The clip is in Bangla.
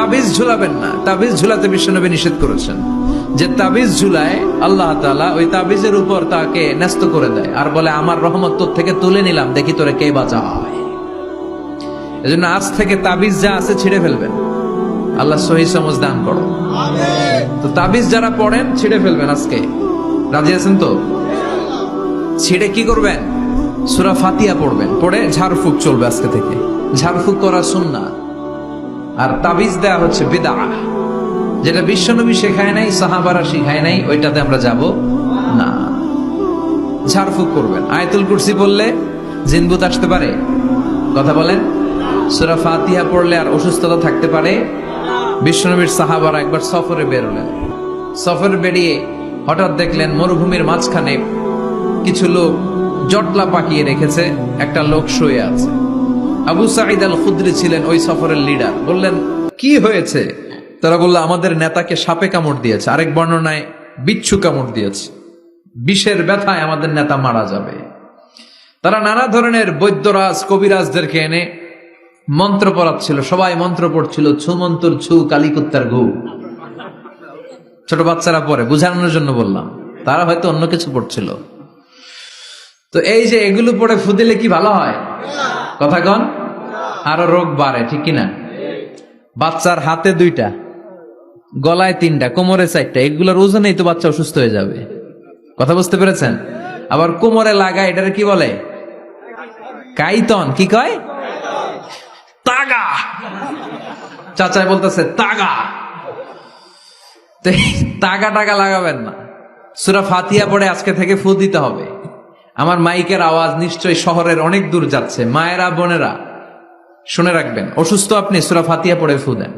তাবিজ ঝুলাবেন না। তাবিজ ঝুলাতে বিশ্বনবী নিষেধ করেছেন যে তাবিজ ঝুলায় আল্লাহ তাআলা ওই তাবিজের উপর তাকে ন্যস্ত করে দেয় আর বলে আমার রহমত তোর থেকে তুলে নিলাম দেখি তোরে কে বাঁচা হয় এজন্য আজ থেকে তাবিজ যা আছে ছিঁড়ে ফেলবেন। আল্লাহ সহি সমজ দান করো তো তাবিজ যারা পড়েন ছিঁড়ে ফেলবেন আজকে। রাজি আছেন তো? ছিঁড়ে কি করবেন? সুরা ফাতিয়া পড়বেন। পড়ে ঝাড়ফুক চলবে আজকে থেকে। ঝাড়ফুক করা সুন্না আর তাবিজ দেয়া হচ্ছে বিদা যেটা বিশ্বনবী শেখায় নাই, সাহাবারা শিখায় নাই, ওইটাতে আমরা যাব না। ঝাড়ফুক করবেন। আয়তুল কুরসি বললে জিনবুত আসতে পারে। কথা বলেন? সুরা ফাতিহা পড়লে আর অসুস্থতা থাকতে পারে। বিশ্বনবীর সাহাবারা একবার সফরে বেরোলেন। সফরে বেরিয়ে হঠাৎ দেখলেন মরুভূমির মাঝখানে কিছু লোক জটলা পাকিয়ে রেখেছে, একটা লোক শুয়ে আছে। আবু সাঈদ আল খুদ্রি ছিলেন ওই সফরের লিডার বললেন, কি হয়েছে? তারা বলল, আমাদের নেতাকে সাপে কামড় দিয়েছে, আরেক বর্ণনায় বিচ্ছু কামড় দিয়েছে। বিষের ব্যথায় আমাদের নেতা মারা যাবে। তারা নানা ধরনের বৈদ্যরাজ, কবিরাজদেরকে এনে মন্ত্র পড়াচ্ছিল। সবাই মন্ত্র পড়ছিল, ছু মন্তর, ছু কালিকুত্তার ঘু ছোট বাচ্চারা পড়ে, বুঝানোর জন্য বললাম। তারা হয়তো অন্য কিছু পড়ছিল। তো এই যে এগুলো পড়ে ফুদিলে কি ভালো হয়? কথা কন আরও রোগ বাড়ে, ঠিক কিনা? বাচ্চার হাতে দুইটা, গলায় তিনটা, কোমরে চারটা, এগুলোর ওজনেই তো বাচ্চা অসুস্থ হয়ে যাবে। কথা বুঝতে পেরেছেন? আবার কোমরে লাগা, এটার কি বলে? কাইতন, কি কয়? তাগা। চাচাই বলতেছে, তাগা। তাগা টাগা লাগাবেন না। সুরা ফাতিয়া পড়ে আজকে থেকে ফু দিতে হবে। আমার মাইকের আওয়াজ নিশ্চয়ই শহরের অনেক দূর যাচ্ছে। মায়েরা, বোনেরা, শুনে রাখবেন, অসুস্থ আপনি সুরা ফাতিয়া পড়ে ফু দেন।